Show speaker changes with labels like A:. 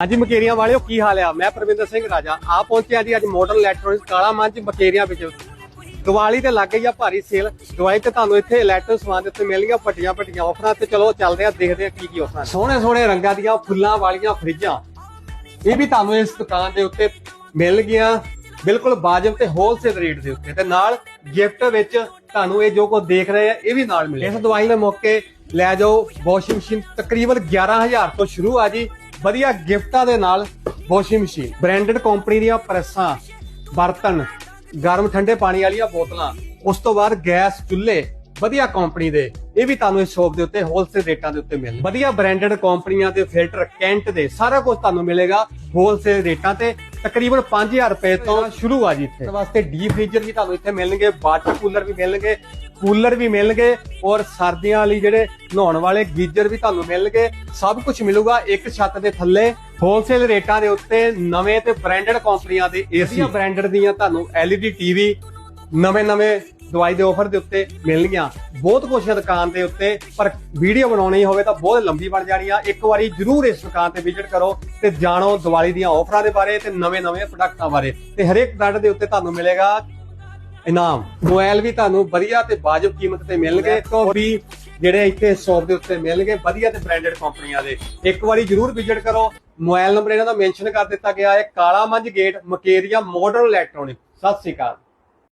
A: ਹਾਂਜੀ, ਮਕੇਰੀਆਂ ਵਾਲਿਓ, ਕੀ ਹਾਲ ਆ? ਮੈਂ ਪ੍ਰਵਿੰਦਰ ਸਿੰਘ ਰਾਜਾ। ਆ ਪਹੁੰਚਿਆ ਜੀ ਅੱਜ ਮਾਡਰਨ ਇਲੈਕਟ੍ਰੋਨਿਕਸ ਕਾਲਾ ਮੰਚ ਮਕੇਰੀਆਂ ਵਿੱਚ। ਦੀਵਾਲੀ ਤੇ ਲੱਗ ਗਈ ਆ ਭਾਰੀ ਸੇਲ ਦੀਵਾਲੀ ਤੇ ਤੁਹਾਨੂੰ ਇੱਥੇ ਇਲੈਕਟ੍ਰੋਨਿਕ ਸਮਾਨ ਦੇ ਉੱਤੇ ਮਿਲਣਗੀਆਂ ਪੱਟੀਆਂ ਪੱਟੀਆਂ ਆਫਰਾਂ ਤੇ ਚਲੋ, ਚੱਲਦੇ ਆ, ਦੇਖਦੇ ਆ ਕੀ ਕੀ ਆਫਰਾਂ ਸੋਹਣੇ ਸੋਹਣੇ ਰੰਗਾਂ ਦੀਆਂ ਫੁੱਲਾਂ ਵਾਲੀਆਂ ਫਰਿੱਜਾਂ। ਇਹ ਵੀ ਤੁਹਾਨੂੰ ਇਸ ਦੁਕਾਨ ਦੇ ਉੱਤੇ ਮਿਲ ਗਿਆ ਬਿਲਕੁਲ ਵਾਜਬ ਤੇ ਹੋਲਸੇਲ ਰੇਟ ਦੇ ਉੱਤੇ। ਤੇ ਨਾਲ ਗਿਫਟ ਵਿੱਚ ਤੁਹਾਨੂੰ ਇਹ ਜੋ ਕੋ ਦੇਖ ਰਹੇ ਆ, ਇਹ ਵੀ ਨਾਲ ਮਿਲੇ ਇਸ ਦਵਾਈ ਦੇ ਮੌਕੇ ਲੈ ਜਾਓ, ਵਾਸ਼ਿੰਗ ਮਸ਼ੀਨ ਤਕਰੀਬਨ 11000 ਤੋਂ ਸ਼ੁਰੂ ਆ ਜੀ। ਵਧੀਆ ਗਿਫਟਾਂ ਦੇ ਨਾਲ ਵਾਸ਼ਿੰਗ ਮਸ਼ੀਨ ਬ੍ਰਾਂਡਡ ਕੰਪਨੀ ਦੀਆਂ ਪ੍ਰੈਸਾਂ, ਬਰਤਨ, ਗਰਮ ਠੰਡੇ ਪਾਣੀ ਵਾਲੀਆਂ ਬੋਤਲਾਂ, ਉਸ ਤੋਂ ਬਾਅਦ ਗੈਸ ਚੁੱਲ੍ਹੇ, ਵਧੀਆ ਕੰਪਨੀ ਦੇ ਇਹ ਵੀ ਤੁਹਾਨੂੰ ਇਸ ਸ਼ੋਪ ਦੇ ਉੱਤੇ ਹੋਲਸੇਲ ਰੇਟਾਂ ਦੇ ਉੱਤੇ ਮਿਲ ਵਧੀਆ ਬ੍ਰਾਂਡਡ ਕੰਪਨੀਆਂ ਦੇ ਫਿਲਟਰ ਕੈਂਟ ਦੇ ਸਾਰਾ ਕੁਝ ਤੁਹਾਨੂੰ ਮਿਲੇਗਾ ਹੋਲਸੇਲ ਰੇਟਾਂ ਤੇ। ਤਕਰੀਬਨ 5000 ਰੁਪਏ ਤੋਂ ਸ਼ੁਰੂ ਆ ਜੀ ਇੱਥੇ। ਇਸ ਵਾਸਤੇ ਡੀਪ ਫ੍ਰੀਜ਼ਰ ਵੀ ਤੁਹਾਨੂੰ ਇੱਥੇ ਮਿਲਣਗੇ ਵਾਟਰ ਕੂਲਰ ਵੀ ਮਿਲਣਗੇ ਕੂਲਰ ਵੀ ਮਿਲਣਗੇ ਔਰ ਸਰਦੀਆਂ ਵਾਲੀ ਜਿਹੜੇ ਨਹਾਉਣ ਵਾਲੇ ਗੀਜ਼ਰ ਵੀ ਤੁਹਾਨੂੰ ਮਿਲਣਗੇ। ਸਭ ਕੁਝ ਮਿਲੂਗਾ ਇੱਕ ਛੱਤ ਦੇ ਥੱਲੇ। ਹੋਲਸੇਲ ਰੇਟਾਂ ਦੇ ਉੱਤੇ ਨਵੇਂ ਤੇ ਬ੍ਰਾਂਡਡ ਕੰਪਨੀਆਂ ਦੇ ਏਸੀ ਬ੍ਰਾਂਡਡ ਦੀਆਂ ਤੁਹਾਨੂੰ LED ਟੀਵੀ ਨਵੇਂ-ਨਵੇਂ ਦਵਾਈ ਦੇ ਆਫਰ ਦੇ ਉੱਤੇ ਮਿਲਣਗੀਆਂ ਬਹੁਤ ਕੁਝ ਹੈ ਦੁਕਾਨ ਦੇ ਉੱਤੇ, ਪਰ ਵੀਡੀਓ ਬਣਾਉਣੀ ਹੋਵੇ ਤਾਂ ਬਹੁਤ ਲੰਬੀ ਬਣ ਜਾਣੀ ਆ। ਇੱਕ ਵਾਰੀ ਜਰੂਰ ਇਸ ਦੁਕਾਨ ਤੇ ਵਿਜ਼ਿਟ ਕਰੋ ਤੇ ਜਾਣੋ ਦੀਵਾਲੀ ਦੀਆਂ ਆਫਰਾਂ ਦੇ ਬਾਰੇ ਤੇ ਨਵੇਂ-ਨਵੇਂ ਪ੍ਰੋਡਕਟਾਂ ਬਾਰੇ। ਤੇ ਹਰੇਕ ਪ੍ਰੋਡਕਟ ਦੇ ਉੱਤੇ ਤੁਹਾਨੂੰ ਮਿਲੇਗਾ ਇਨਾਮ। ਮੋਬਾਈਲ ਵੀ ਤੁਹਾਨੂੰ ਵਧੀਆ ਤੇ ਵਾਜਬ ਕੀਮਤ ਤੇ ਮਿਲਣਗੇ। ਤੋਂ ਵੀ ਜਿਹੜੇ ਇੱਥੇ ਸ਼ੌਪ ਦੇ ਉੱਤੇ ਮਿਲਣਗੇ, ਵਧੀਆ ਤੇ ਬ੍ਰਾਂਡਡ ਕੰਪਨੀਆਂ ਦੇ। ਇੱਕ ਵਾਰੀ ਜਰੂਰ ਵਿਜ਼ਿਟ ਕਰੋ। ਮੋਬਾਈਲ ਨੰਬਰ ਇਹਨਾਂ ਦਾ ਮੈਂਸ਼ਨ ਕਰ ਦਿੱਤਾ ਗਿਆ ਹੈ। Kala Manjh gate Mukerian modern electronic ਸਤਿ ਸ਼੍ਰੀ ਅਕਾਲ।